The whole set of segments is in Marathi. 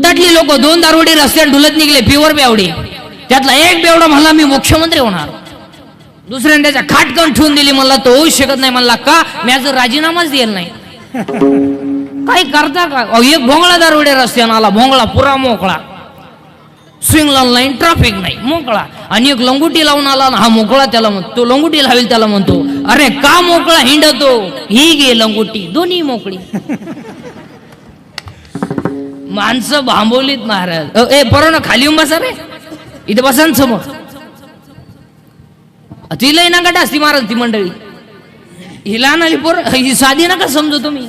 हुताटली लोक दोन दारोडे रस्त्यात ढुलत निघले प्युअर बेवडे. त्यातला एक बेवडा म्हणला मी मुख्यमंत्री होणार. दुसऱ्याने त्याच्या खाटकन ठेवून दिली म्हणला तो होऊच शकत नाही. म्हणला का? मी आज राजीनामाच दिला नाही. काय करता का? एक भोंगळा दारोडे रस्त्यानं आला भोंगळा पुरा मोकळा. स्विंगला लाईन ट्रॅफिक नाही मोकळा. आणि एक लंगुटी लावून आला ना हा मोकळा त्याला म्हणतो तो लंगुटी लावेल त्याला म्हणतो अरे का मोकळा हिंडतो? ही गे लंगुटी दोन्ही मोकळी. माणसं भांबवलीत महाराज. ए बरं ना खाली येऊन बसा रे. इथे बसा ना समोर. ती ना गटा असती महाराज ती मंडळी. हिला ना ही पोर ही साधी नका समजू तुम्ही.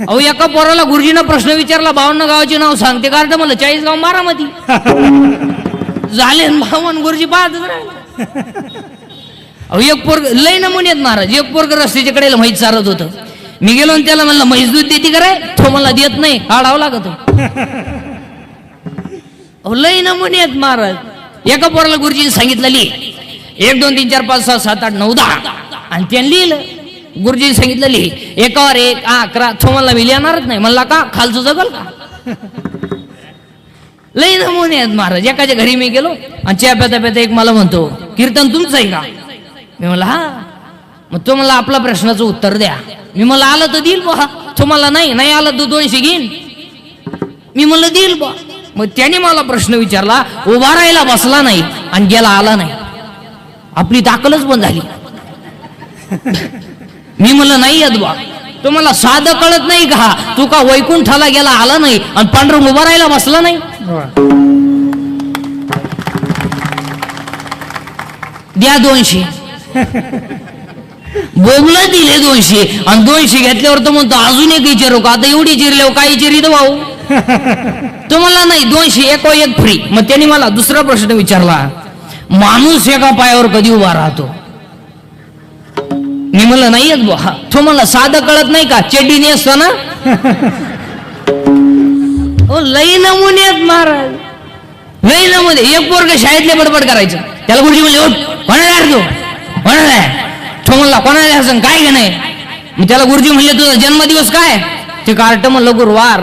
अहो एका पोराला गुरुजीनं प्रश्न विचारला बावन्न गावाचे नाव सांगते कारण मला चाळीस गाव बारामती. झाले बावन गुरुजी पाहतच राहिले. अहो एक पोरग लय नमुने येत महाराज. एक पोरग रस्त्याच्या कडेला माहीत चारत होतं. मी गेलो आणि त्याला म्हणलं म्हैस दूध देते कराय तो मला देत नाही काढावं लागत. अहो लय नमुने आहेत महाराज. एका पोराला गुरुजीने सांगितलं लिही एक दोन तीन चार पाच सहा सात आठ नऊ दहा. आणि त्याने लिहिलं. गुरुजीने सांगितलं एकावर एक अकरा मला मी लिहिणारच नाही. म्हणला का? खालचं जगल का? लय नमुने आहेत महाराज. एकाच्या घरी मी गेलो आणि च्या प्याता प्याता एक मला म्हणतो कीर्तन तुमचं आहे का? मी म्हणलं हा. मग तो मला आपल्या प्रश्नाचं उत्तर द्या. मी मला आलं तर देईल बा तो मला नाही नाही आलं तर दोनशे घेईन. मी म्हणलं देईल बा. मग त्याने मला प्रश्न विचारला उभा राहायला बसला नाही आणि गेला आला नाही. आपली दाखलच बंद झाली. मी म्हणलं नाही येत बा. तुम्हाला साधं कळत नाही का? तू का वैकुंठाला गेला आला नाही आणि पांढरं उभा राहायला बसला नाही? द्या दोनशे. बोगलं दिले दोनशे. आणि दोनशे घेतल्यावर तो म्हणतो अजून एक विचारू का? आता एवढी चिरल्यावर काय चिरीत भाऊ? तुम्हाला नाही दोनशे एक एक फ्री मग त्यांनी मला दुसरा प्रश्न विचारला माणूस एका पायावर कधी उभा राहतो? मी म्हणलं नाही येत बुवा. तो म्हणला साधं कळत नाही का? चेडी असतो ना? ओ लई नमुने आहेत महाराज. लई नमुने. एक पोरग शाळेतले बडबड करायचं. त्याला गुरुजी म्हणजे उठ कोणाला यार तू? कोणाला? आहे? तो म्हणला कोणाला असं काय का नाही? त्याला गुरुजी म्हणले तुझा जन्मदिवस काय? ते कार्ट म्हणलं गुरुवार.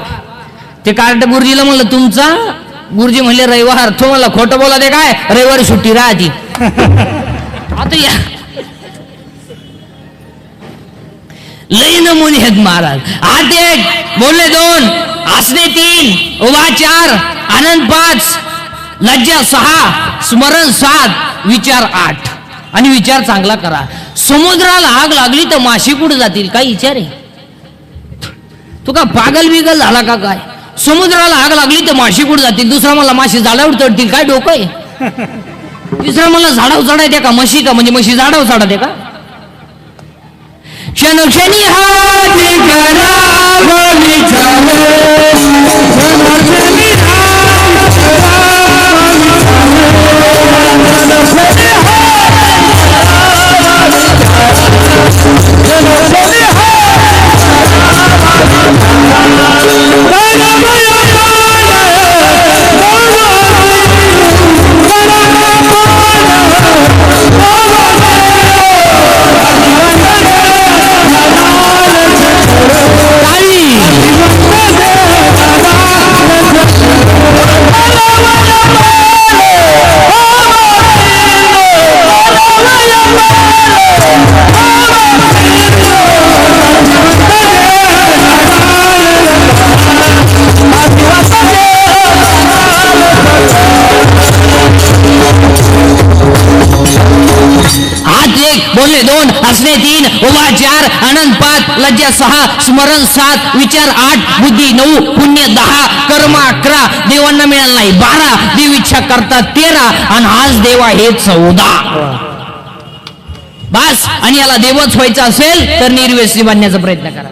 ते कार्ट गुरुजीला म्हणलं तुमचा? गुरुजी म्हणले रविवार तो म्हणला खोटं बोला ते काय? रविवारी सुट्टी राहती. आता या. लई नमुने आहेत महाराज. आठ एक बोलले दोन असणे तीन उभा चार आनंद पाच लज्जा सहा स्मरण सात विचार आठ. आणि विचार चांगला करा. समुद्राला आग लागली तर माशी कुठे जातील? काय विचार आहे? तू का पागल बिगल झाला का काय? समुद्राला आग लागली तर माशी कुठे जातील? दुसरा मला माशी झाडावर चढतील. काय डोकं आहे? तिसरा मला झाडावर चढायचे का? म्हशी का? म्हणजे म्हशी झाडावर चढते का? क्षण क्षणी हा एक बोलले दोन हसणे तीन उभा चार आनंद पाच लज्जा सहा स्मरण सात विचार आठ बुद्धी नऊ पुण्य दहा कर्म अकरा देवांना मिळालं नाही बारा देव इच्छा करतात तेरा आणि आज देवा हे चौदा. बस आणि याला देवच व्हायचं असेल तर निर्व्यसनी बांधण्याचा प्रयत्न करा.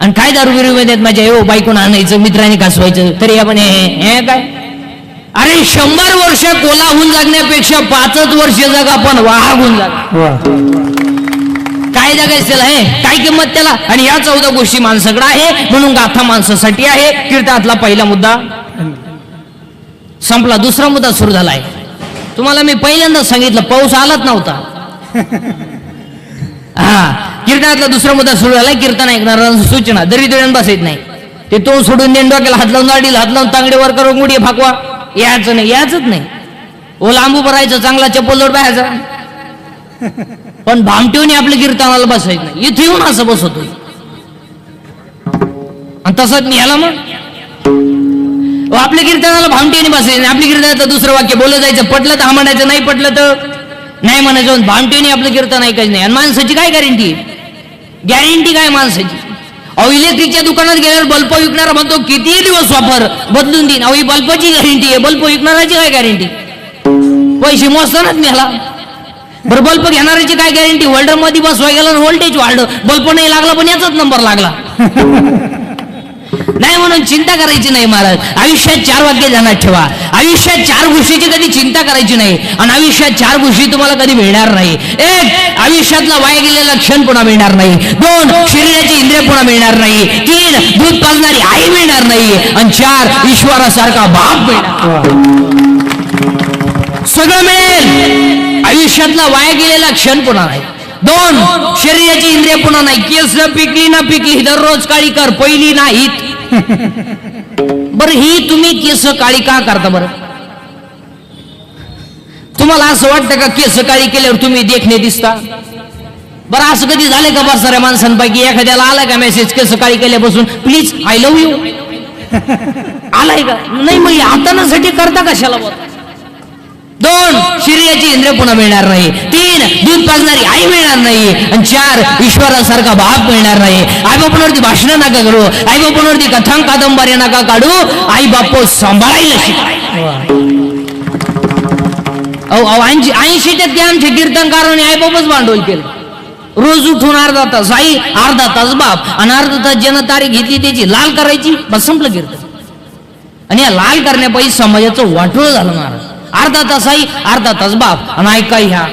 आणि काय दारू बिरू देत माझ्या हो बायकून आणायचं मित्रांनी कासवायचं तरी आपण हे काय? अरे शंभर वर्ष कोलाहून जगण्यापेक्षा पाचच वर्ष जग आपण वाहून जगा. काय जगायचं त्याला हे? काय किंमत त्याला? आणि या चौदा गोष्टी माणसाकडे आहे म्हणून गाथा माणसासाठी आहे. कीर्तनातला पहिला मुद्दा संपला. दुसरा मुद्दा सुरू झालाय. तुम्हाला मी पहिल्यांदा सांगितलं पाऊस आलाच नव्हता. हा. कीर्तनातला दुसरा मुद्दा सुरू झालाय कीर्तन ऐकणार सूचना. दरिद्र्यां बसायत नाही. ते तो सोडून देऊन डोक्याला हात लावून दाढीला हात लावून तांगडे वर करून गुडी फाकवा यायचं नाही यायचंच नाही. ओ लांबू भरायचं चांगला चप्पल जोड बाहेरचा पण भामटीवनी आपल्या कीर्तनाला बसायचं नाही. इथे येऊन असं बसवतो आणि तसंच मी याला मग आपल्या कीर्तनाला भामटेने बसायचं नाही. आपल्या कीर्तनाचं दुसरं वाक्य बोलत जायचं पटलं तर हा म्हणायचं नाही पटलं तर नाही म्हणायचं. भामटेने आपलं कीर्तन ऐकायचं नाही. आणि माणसाची काय गॅरंटी गॅरंटी काय माणसाची? अहो इलेक्ट्रिकच्या दुकानात गेल्यावर बल्ब विकणारा म्हणतो किती दिवस वापर बदलून देईन. अहो ही बल्बची गॅरंटी आहे. बल्ब विकणाराची काय गॅरंटी पैसे मोजतानाच मिळाला बरं बल्ब घेणाऱ्याची काय गॅरंटी होल्डरमध्ये बसवा गेला व्होल्टेज वाढलं. बल्ब नाही लागला पण याचाच नंबर लागला. नाही म्हणून चिंता करायची नाही महाराज. आयुष्यात चार वाक्य ध्यानात ठेवा. आयुष्यात चार गोष्टीची कधी चिंता करायची नाही. आणि आयुष्यात चार गोष्टी तुम्हाला कधी मिळणार नाही. एक आयुष्यातला वाया गेलेला क्षण पुन्हा मिळणार नाही. दोन शरीराची इंद्रिय पुन्हा मिळणार नाही. तीन दूध पाजणारी आई मिळणार नाही. आणि चार ईश्वरासारखा बाप मिळणार सगळं मिळेल. आयुष्यातला वाया गेलेला क्षण पुन्हा नाही. दोन शरीराची इंद्रिय पुन्हा नाही. केस न पिकली ना पिकली दररोज काळी कर पहिली नाहीत. बरं ही तुम्ही केस काळी का करता बरं? तुम्हाला असं वाटतं का केस काळी केल्यावर तुम्ही देखणे दिसता? बरं असं कधी झालंय का बस साऱ्या माणसांपैकी? एखाद्याला आलाय का मेसेज केस काळी केल्यापासून? प्लीज आय लव्ह यू आलाय का? नाही मग हातानासाठी करता कशाला बघ दोन शरीराची इंद्रपुणा पुन्हा मिळणार नाही. तीन दूध पाजणारी आई मिळणार नाही. आणि चार ईश्वरासारखा बाप मिळणार नाही. आई बापांवरती भाषण नका करू. आई बापांवरती कथांग कादंबऱ्या नका काढू. आई बाप सांभाळायला शिकायची अहो ऐंशी टक्के आमचे कीर्तनकारांनी आई बापच भांडवल केलं. रोज उठून अर्धा तास आई अर्धा तास बाप. आणि अर्धा तास ज्यानं तारीख घेतली त्याची लाल करायची. बस संपलं कीर्तन. आणि या लाल करण्यापैकी समाजाचं वाटोळ झालं महाराज. अर्धा तास आई अर्धा तास बाप. आणि ऐका ह्या.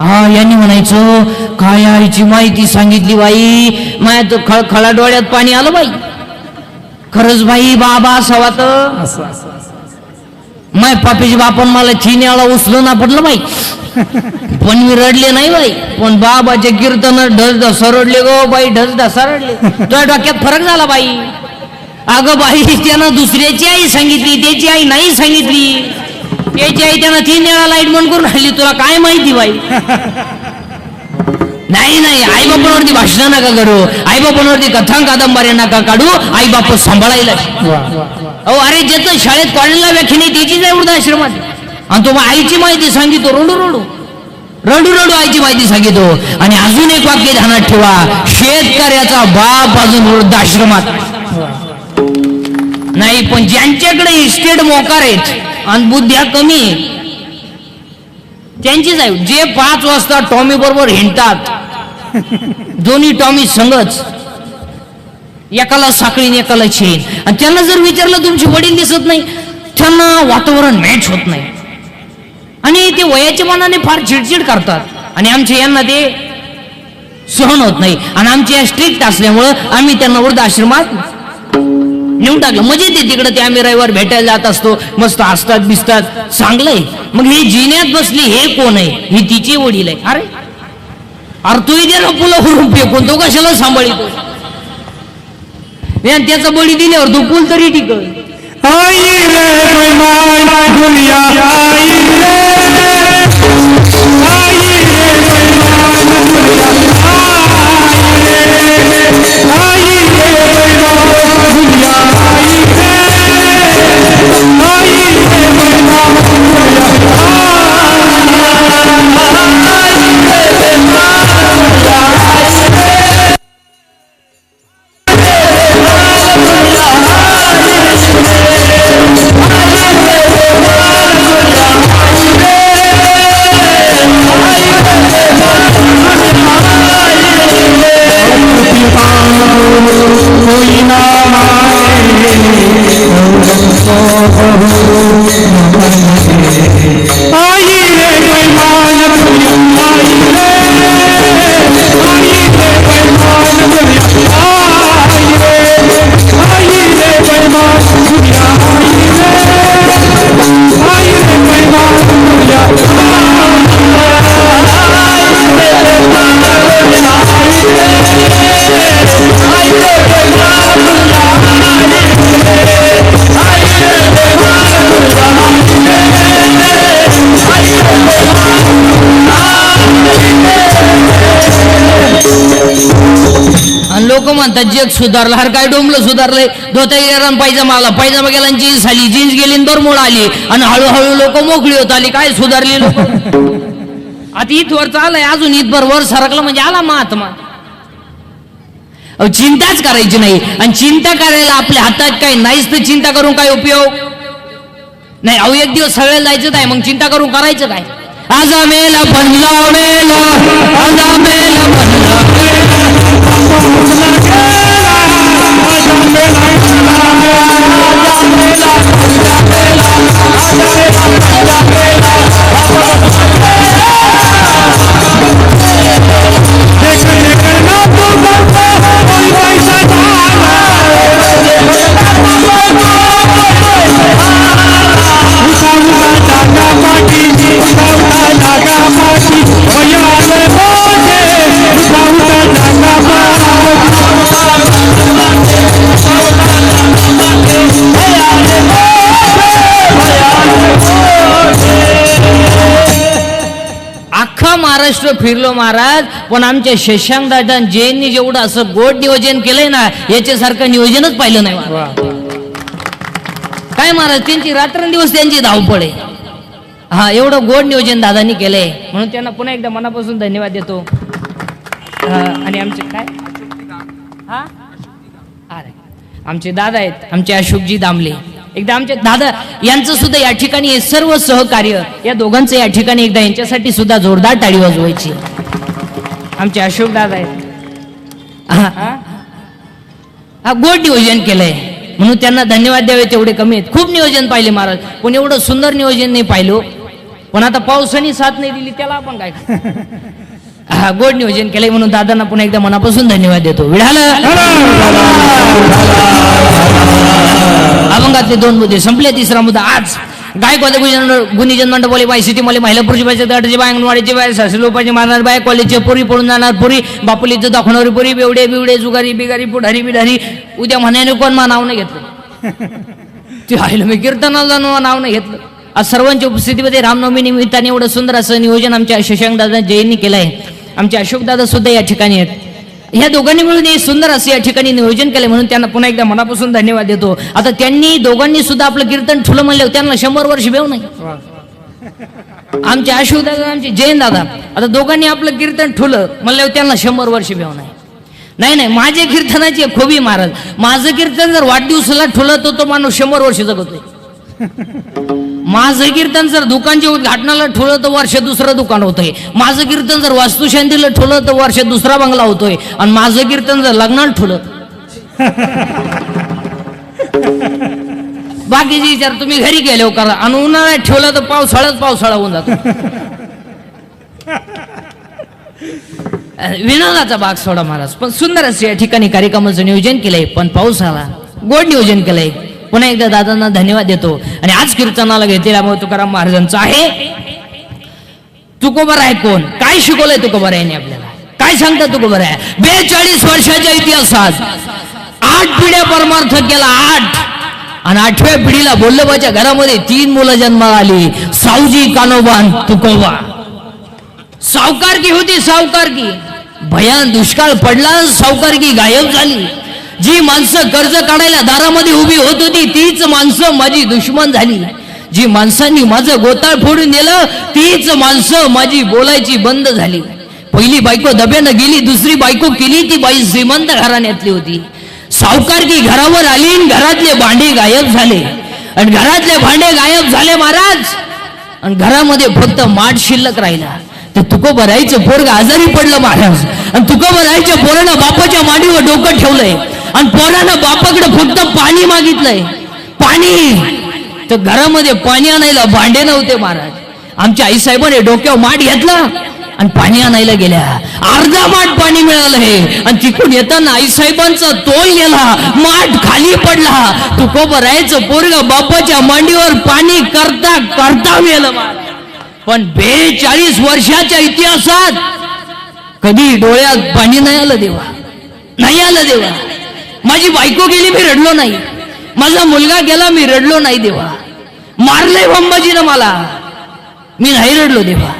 हा यांनी म्हणायचं काय आईची माहिती सांगितली बाई? माया तर खळखळा डोळ्यात पाणी आलं बाई. खरंच बाई बाबा असावा तर माय पापीची बापन मला चिन्याला उचलून ना पडलं बाई. पण मी रडले नाही बाई. पण बाबाचे कीर्तन ढस सरडले गो बाई ढस सरडले. रडले तुझ्या डोक्यात फरक झाला बाई. अगं बाई त्यानं दुसऱ्याची आई सांगितली त्याची आई नाही सांगितली. त्याची आई त्यानं तीन वेळा लाइट बंद करून राहिली तुला काय माहिती बाई? नाही नाही आई बापांवरती भाषण नका करू. आई बापांवरती कथांग कादंबऱ्या नका काढू. आई बाप सांभाळायला अहो अरे ज्याचं शाळेत कॉलेजला व्याख्या नाही त्याचीच आहे वृद्धाश्रमात. आणि तो मग आईची माहिती सांगितो. रडू रडू. रडू रडू आईची माहिती सांगितो. आणि अजून एक वाक्य ध्यानात ठेवा. शेतकऱ्याचा बाप अजून वृद्धाश्रमात. नाही पण ज्यांच्याकडे इस्टेट मोकार आहेत आणि बुद्ध्या कमी आहेत त्यांचीच आहे. जे पाच वाजता टॉमी बरोबर हिंडतात दोन्ही टॉमी संगच एकाला साखळी एकाला छेन आणि त्यांना जर विचारलं तुमचे वडील दिसत नाही त्यांना वातावरण मॅच होत नाही. आणि ते वयाच्या मनाने फार चिडचिड करतात. आणि आमच्या यांना ते सहन होत नाही. आणि आमच्या स्ट्रिक्ट असल्यामुळं आम्ही त्यांना वृद्धाश्रमात नेऊन टाकलं. मजेत ते तिकडे. ते आम्ही रविवार भेटायला जात असतो. मस्त हसतात बिसतात. चांगलंय मग हे जिन्यात बसली हे कोण आहे? ही तिची वडील आहे. अरे. अरे तुही इथे ना पुला हुरून फेकून तो कशाला सांभाळतो? आणि त्याचा बळी दिल्यावर तू पुल तरी टिकल. आई रे दुनिया आई रे. म्हणतात जग सुधारलं हर काय डोंबलं सुधारलंय. धोता गेला पायजामा आला. पायजामा गेला जीन्स आली. जीन्स गेली आणि आली. आणि हळूहळू लोक मोकळी होत आली. काय सुधारली लोक? आता इथवर चालय अजून इथभर वर सरकलं म्हणजे आला महात्मा. चिंताच करायची नाही. आणि चिंता करायला आपल्या हातात काही नाहीच तर चिंता करून काय उपयोग? नाही अहो एक दिवस सगळ्याला जायचं आहे. मग चिंता करून करायचं काय? आज मेला. बनला मेला महाराष्ट्र फिरलो महाराज पण आमच्या शशांक दादा जैननी जेवढं असं गोड नियोजन केलंय ना याच्यासारखं नियोजनच पाहिलं नाही. काय महाराज त्यांची रात्रंदिवस त्यांची धावपळ आहे. हा एवढं गोड नियोजन दादानी केलंय. म्हणून त्यांना पुन्हा एकदा मनापासून धन्यवाद देतो. आणि आमचे काय? हा? अरे आमचे दादा आहेत आमचे अशोकजी दामले. एकदा आमचे दादा यांचं सुद्धा या ठिकाणी हे सर्व सहकार्य या दोघांचं या ठिकाणी एकदा यांच्यासाठी सुद्धा जोरदार टाळी वाजवायची. आमचे अशोक दादा आहेत. हा, हा गोड नियोजन केलंय. म्हणून त्यांना धन्यवाद द्यावे तेवढे कमी आहेत. खूप नियोजन पाहिले महाराज. पण एवढं सुंदर नियोजन नाही पाहिलो. पण आता पावसाने साथ नाही दिली त्याला आपण काय हा गोड नियोजन केलंय म्हणून दादांना पुन्हा एकदा मनापासून धन्यवाद देतो. विढाल अभंगातले दोन मुद्दे संपले. तिसरा मुद्दा आज गायकवाद गुणीजन मंडपोली बाय सिटी मला महिला पुरुष बायचे गटाची बाय अंगणवाडीची बाय सासरी लोपाची मारणार बाय कॉलेजची पुरी पळून जाणार पुरी बापुलीचं दाखवणारी पुरी बेवडे बिवडे जुगारी बिगारी पुढारी बिढारी. उद्या म्हणाने कोण मा नाव नाही घेतलं. ते आईला मी कीर्तनाला नाव नाही घेतलं. आज सर्वांच्या उपस्थितीमध्ये रामनवमी निमित्ताने एवढं सुंदर असं नियोजन आमच्या शशांक दादा जैननी केलं आहे आमचे अशोक दादा सुद्धा या ठिकाणी आहेत. ह्या दोघांनी मिळून हे सुंदर असं या ठिकाणी नियोजन केलं म्हणून त्यांना पुन्हा एकदा मनापासून धन्यवाद देतो. आता त्यांनी दोघांनी सुद्धा आपलं कीर्तन ठुलं म्हणलं त्यांना शंभर वर्ष भेव नाही. आमचे अशोक दादा आमचे जैन दादा आता दोघांनी आपलं कीर्तन ठुलं म्हणलं त्यांना शंभर वर्ष भेव नाही. नाही नाही माझे कीर्तनाची खोबी महाराज माझं कीर्तन जर वाढदिवसाला ठुलं तर तो माणूस शंभर वर्ष जगतोय. माझं कीर्तन जर दुकानच्या उद्घाटनाला ठुलं तर वर्ष दुसरं दुकान होतंय. माझं कीर्तन जर वास्तुशांतीला ठुलं तर वर्ष दुसरा बंगला होतोय. आणि माझं कीर्तन जर लग्नाला ठुलं. बाकीचे विचार तुम्ही घरी गेले करा आणि उन्हाळ्यात ठेवलं तर पावसाळ्यात पावसाळा होऊन जातो. विनोदाचा भाग सोडा महाराज. पण सुंदर असं या ठिकाणी कार्यक्रमाचं नियोजन केलंय पण पाऊस आला. गोड नियोजन केलंय. पुन्हा एकदा दादांना धन्यवाद देतो. आणि आज कीर्तनाला घेते मग तुकाराम महाराजांचा आहे. तुकोबर आहे कोण? काय शिकवलंय तुकोबर आहे आपल्याला? काय सांगता तुकोबर? आहे बेचाळीस वर्षाच्या इतिहासात आठ पिढ्या परमार्थ केला आठ. आणि आठव्या पिढीला बोल्लबाच्या घरामध्ये तीन मुलं जन्माला आली. सावजी कानोबान तुकोबा सावकारकी होती सावकारकी. भयान दुष्काळ पडला सावकारकी गायब झाली. जी माणसं कर्ज काढायला दारामध्ये उभी होत होती तीच माणसं माझी दुश्मन झाली. जी माणसांनी माझं गोताळ फोडून नेलं तीच माणसं माझी बोलायची बंद झाली. पहिली बायको दब्यानं गेली दुसरी बायको केली ती बाई श्रीमंत घराण्यातली होती. सावकारकी घरावर आली आणि घरातले भांडे गायब झाले. आणि घरातले भांडे गायब झाले महाराज. आणि घरामध्ये फक्त माठ शिल्लक राहिला. तर तुको भरायचं पोरग आजारी पडलं महाराज. आणि तुको भरायच्या पोरानं बापाच्या मांडीवर डोकं ठेवलंय. आणि पोरानं बापाकडे फक्त पाणी मागितलंय. पाणी. तर घरामध्ये पाणी आणायला भांडे नव्हते महाराज. आमच्या आईसाहेबांनी डोक्यावर माठ घेतला आणि पाणी आणायला गेल्या. अर्धा माठ पाणी मिळालं हे. आणि तिकडून येताना आईसाहेबांचा तोल गेला. माठ खाली पडला. तुको भरायचं पोरग बापाच्या मांडीवर पाणी करता करता मिळालं पण बेचाळीस वर्षाच्या इतिहासात कधी डोळ्यात पाणी नाही आलं देवा. नाही आलं देवा. माझी बायको गेली मी रडलो नाही. माझा मुलगा गेला मी रडलो नाही देवा. मारले बंबाजीनं मला. मी नाही रडलो देवा.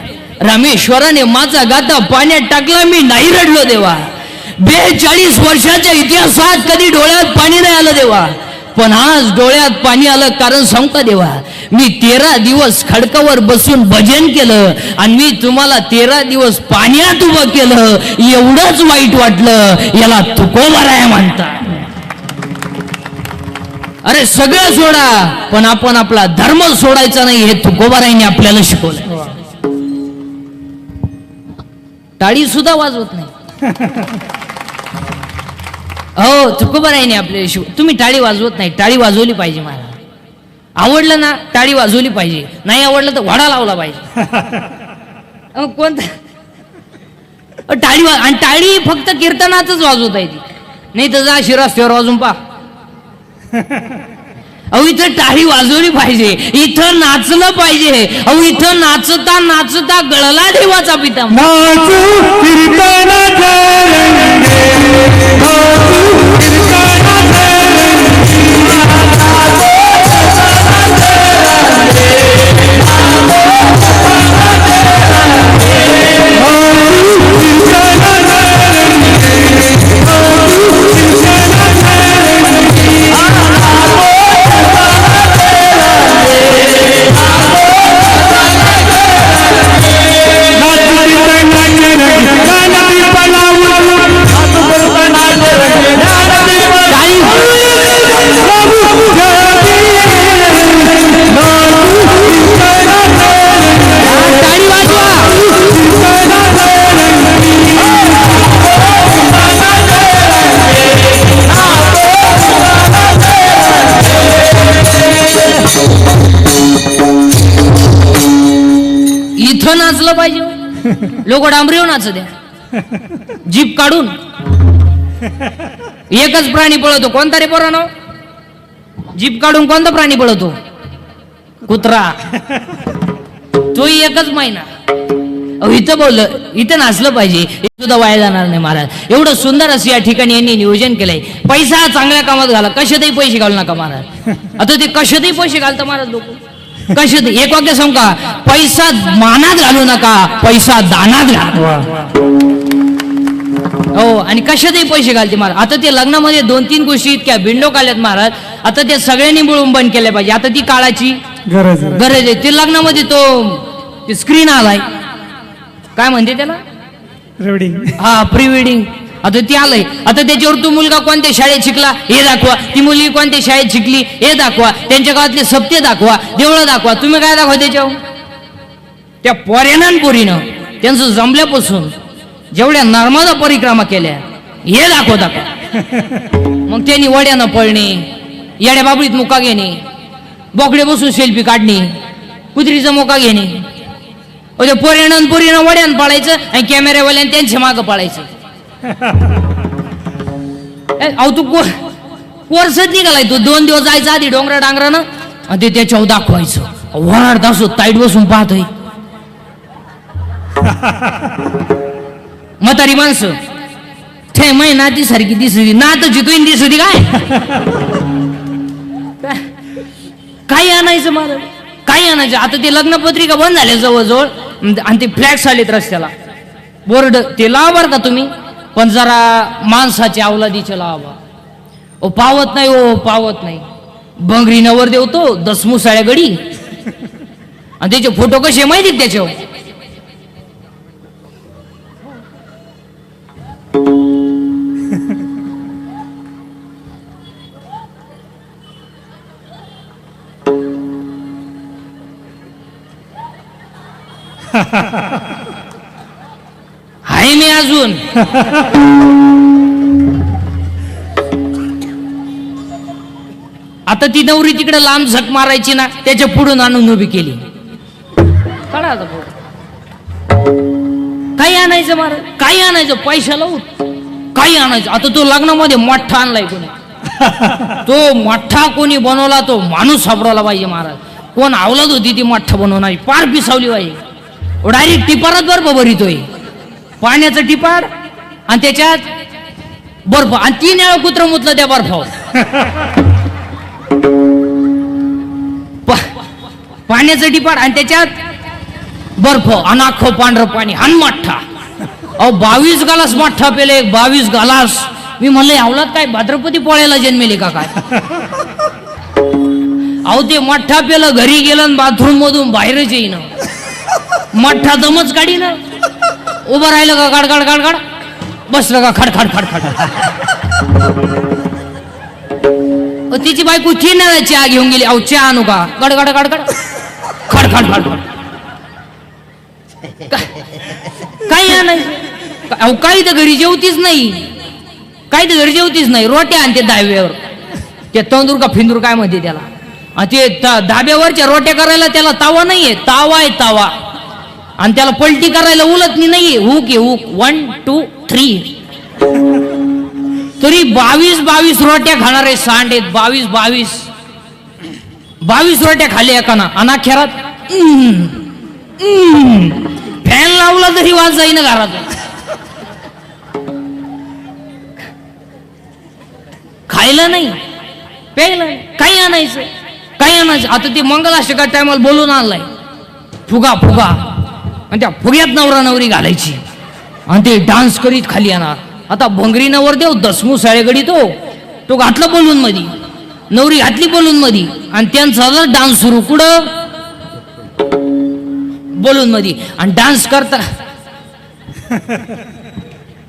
रामेश्वराने माझा गाता पाण्यात टाकला मी नाही रडलो देवा. बेचाळीस वर्षाच्या इतिहासात कधी डोळ्यात पाणी नाही आलं देवा. पण आज डोळ्यात पाणी आलं कारण सांगता देवा मी तेरा दिवस खडकावर बसून भजन केलं आणि मी तुम्हाला तेरा दिवस पाण्यात उभं केलं. एवढंच वाईट वाटलं याला तुकोबराय म्हणतात. अरे सगळं सोडा पण आपण आपला धर्म सोडायचा नाही हे तुकोबाराईने आपल्याला शिकवलं टाळी सुद्धा वाजवत नाही. हो तुकोबाराईने आपल्याला शिव तुम्ही टाळी वाजवत नाही टाळी वाजवली पाहिजे मला. आवडलं ना टाळी वाजवली पाहिजे. नाही आवडलं तर वाडा लावला पाहिजे. अहो, कोणता? टाळी वा आणि टाळी फक्त कीर्तनातच वाजवता येते. नाही तर जा शिरस्त्यावर वाजून पा अहो इथं टाळी वाजवली पाहिजे. इथं नाचलं पाहिजे. अहो इथं नाचता नाचता गळला देवाचा पिता. नाचू कीर्तनाचे लोक डांबरीव नाच द्या जीप काढून. एकच प्राणी पळवतो कोणता रे पोरानो? जीप काढून कोणता प्राणी पळवतो कुत्रा. तोही एकच महिना इथं बोललं इथं नाचलं पाहिजे. हे सुद्धा वाया जाणार नाही महाराज. एवढं सुंदर असं या ठिकाणी यांनी नियोजन केलंय. पैसा चांगल्या कामात घाला. कशातही पैसे घालू नका महाराज. आता ते कशातही पैसे घालता महाराज लोक? कशात? एक वाक्य सांगू का? पैसा मानात घालू नका पैसा दानात घाला. हो आणि कशातही पैसे घालते महाराज. आता ते लग्नामध्ये दोन तीन गोष्टी इतक्या बिंडोक आल्यात महाराज. आता ते सगळ्यांनी मिळून बंद केल्या पाहिजे. आता ती काळाची गरज गरज आहे. ते लग्नामध्ये तो स्क्रीन आलाय. काय म्हणते त्याला? हा प्री वेडिंग आता ते आलंय. आता त्याच्यावर तो मुलगा कोणत्या शाळेत शिकला हे दाखवा. ती मुलगी कोणत्या शाळेत शिकली हे दाखवा. त्यांच्या गावातले सप्ते दाखवा देवळं दाखवा. तुम्ही काय दाखवा त्याच्यावर? त्या पोऱ्यानं पोरीनं. त्यांचं जमल्यापासून जेवढ्या नर्मदा परिक्रमा केल्या हे दाखव दाखवा. मग त्यांनी वड्यानं पळणे येड्या बाबळीत मुका घेणे बोकडे बसून सेल्फी काढणे कुत्रीचा मोका घेणे. अहो, पोऱ्यानं पोरीनं वड्यानं पळायचं आणि कॅमेऱ्यावाल्यानं त्यांच्या मागं पळायचं. अहो तू को कोर्सच निघालाय तू. दोन दिवस जायचं आधी डोंगरा डांगरानं आणि ते त्याच्यावर दाखवायचं. वराड असो ताईट बसून पाहतोय. म्हातारी माणसं ते मै नाती सारखी दिसली. नात जितून दिसली काय? काही आणायचं मला काही आणायचं? आता ते लग्नपत्रिका बंद झाल्या जवळजवळ आणि ते फ्लॅट्स आलेत रस्त्याला. बोर्ड ते लावा बरं का तुम्ही? पण जरा माणसाच्या अवलादीचे लावा ओ पावत नाही ओ पावत नाही. बंगरी नवर देवतो दसमुसाळ्या गडी. आणि त्याचे फोटो कसे माहिती आहेत ha ha ha अजून. आता ती नवरी तिकडे लांब झक मारायची ना त्याच्या पुढून आणून उभी केली. काही आणायचं मार काही आणायचं पैशाला काही आणायचं. आता तो लग्नामध्ये मोठा आणलाय कोणी. तो मोठा कोणी बनवला तो माणूस सापडवला पाहिजे महाराज. कोण आवलाद होती ती मोठा बनवणारी. पार पिसावली पाहिजे डायरेक्ट टिपारात बर्फ भरितोय पाण्याचं टिपाड आणि त्याच्यात बर्फ. आणि तीन वेळा कुत्र मुतलं त्या बर्फावर. पाण्याचं टिपाड आणि त्याच्यात बर्फ. अनाखो पांढरं पाणी. हनमठ्ठा अहो बावीस गालास मठ्ठा पेले. एक बावीस गालास. मी म्हणलं यावलात काय? भाद्रपती पोळ्याला जन्मेले का काय? अहो ते मठ्ठा पेलं घरी गेलं बाथरूम मधून बाहेरच येईन. मठ्ठा दमच काढी ना उभं राहिलं का गाड गाड गाड गाड? बसलं का खड खड खड खड? तिची बायको चिन्ह चहा घेऊन गेली. अहो चहा आणू का? गड गड गड गड. खड खड खड खड. काही नाही अहो काही तर घरी जेवतीच नाही. काही तर घरी जेवतीच नाही. रोट्या आणते दहाव्यावर ते तंदूर का फिंदूर काय म्हणते त्याला? ते धाब्यावरच्या रोट्या करायला त्याला तावा नाहीये. तावा आहे तावा. आणि त्याला पलटी करायला उलटणी नाहीये. हुक आहे हुक. वन टू थ्री तरी बावीस बावीस रोट्या खाणार आहे सांड आहेत बावीस बावीस. बावीस रोट्या खाली एकाना. अनाखेरात फॅन लावला तरी वाज जाईन घरात. खायला नाही प्यायला काही आणायचं काही आणायचं. आता ते मंगलाष्टका टायमाला बोलून आणलाय. फुगा फुगा. आणि त्या फुग्यात नवरा नवरी घालायची. आणि ते डान्स करीत खाली येणार. आता भंगरी नवर देव दसमू साळेगडी तो. तो घातला बोलून मधी. नवरी घातली बोलून मधी. आणि त्यांचा डान्स सुरू कुठं? बोलून मधी. आणि डान्स करता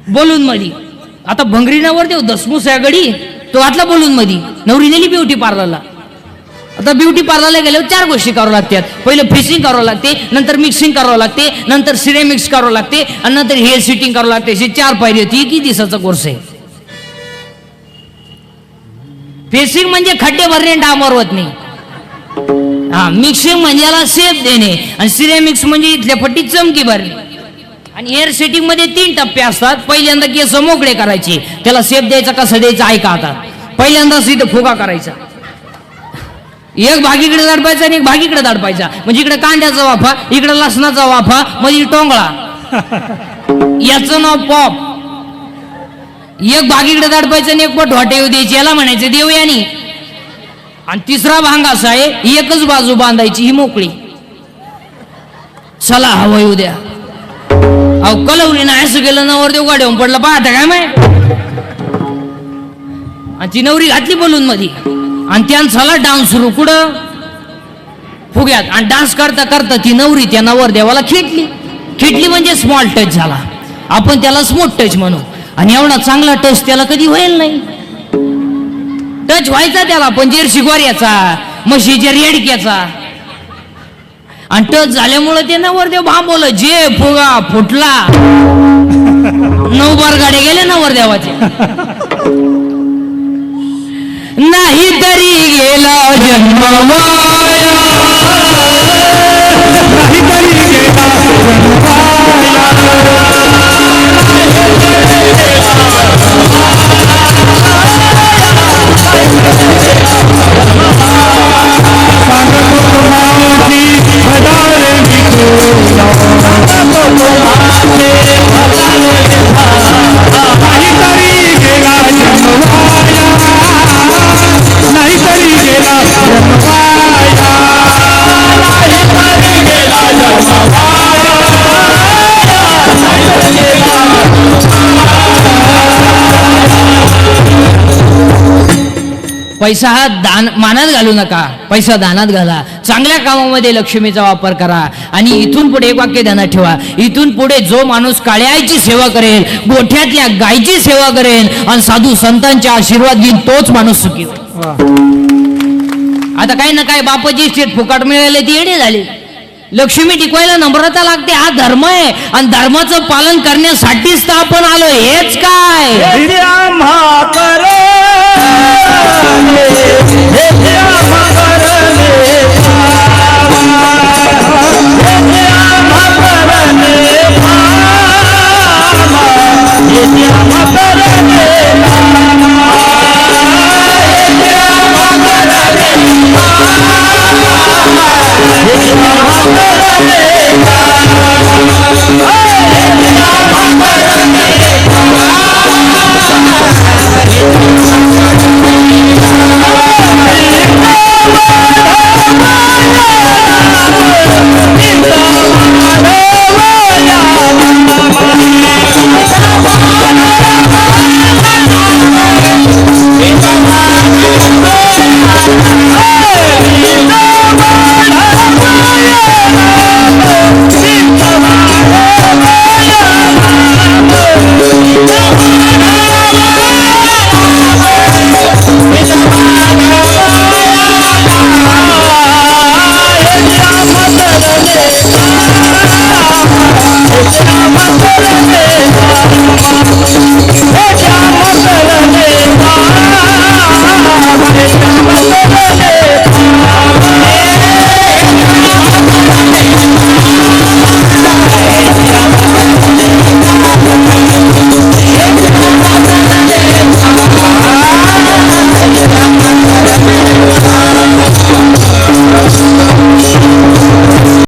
बोलून मधी. आता भंगरी नवर देव दसमू साळेगडी तो घातला बोलून मधी. नवरी नेली ब्युटी पार्लरला आता ब्युटी पार्लरला गेल्यावर चार गोष्टी करावं लागतात. पहिलं फिशिंग करावं लागते नंतर मिक्सिंग करावं लागते नंतर सिरेमिक्स करावं लागते आणि नंतर हेअर सिटिंग करावं लागते. अशी चार पायरी होती. किती दिवसाचा कोर्स आहे. फेसिंग म्हणजे खड्डे भरणे डांबरवत नाही हा मिक्सिंग म्हणजे याला शेप देणे आणि सिरेमिक्स म्हणजे इथल्या पट्टी चमकी भरणे. आणि हेअर सेटिंगमध्ये तीन टप्पे असतात. पहिल्यांदा केस मोकळे करायचे. त्याला शेप द्यायचा कसं द्यायचा ऐका आता. पहिल्यांदाच इथं फुगा करायचा. एक भागीकडे दडपायचा आणि एक भागीकडे दडपायचा म्हणजे इकडे कांद्याचा वाफा इकडे लसणाचा वाफा मध्ये टोंगळा. याचं नाव पॉप. एक भागीकडे दडपायचं आणि एक पट वाटे येऊ द्यायची. याला म्हणायचं देवयानी आणि तिसरा भांग असा आहे एकच बाजू बांधायची ही मोकळी. चला हवं येऊ द्या. अहो कलवली नाही असं गेलं नवर देव गाड्यावर पडलं पाहता काय माय आणि ती नवरी घातली बोलून मध्ये आणि त्यांचा डान्स सुरू. कुठं? फुग्यात. आणि डान्स करता करता ती नवरी त्या नवर देवाला खेटली. खेटली म्हणजे स्मॉल टच झाला. आपण त्याला स्मोट टच म्हणू. आणि एवढा चांगला टच त्याला कधी होईल नाही. टच व्हायचा त्याला पण जेर शिगवाऱ्याचा म्हशीच्या रेडक्याचा. आणि टच झाल्यामुळे ते नवरदेव भांबवलं. जे फुगा फुटला. नऊ बार गाड्या गेले नवरदेवाचे. नाही तरी गेला जन्म वाया. पैसा हा दान मानात घालू नका. पैसा दानात घाला. चांगल्या कामामध्ये लक्ष्मीचा वापर करा. आणि इथून पुढे एक वाक्य ध्यानात ठेवा. इथून पुढे जो माणूस काळ्याची सेवा करेल गोठ्यातल्या गायची सेवा करेल आणि साधू संतांचे आशीर्वाद घेईन तोच माणूस सुखी. आता काही ना काय बापाची स्टेट फुकाट मिळाले ती येडे झाले. लक्ष्मी टिकवायला नम्रता लागते हा धर्म आहे. आणि धर्माचं पालन करण्यासाठीच तर आपण आलो हेच काय?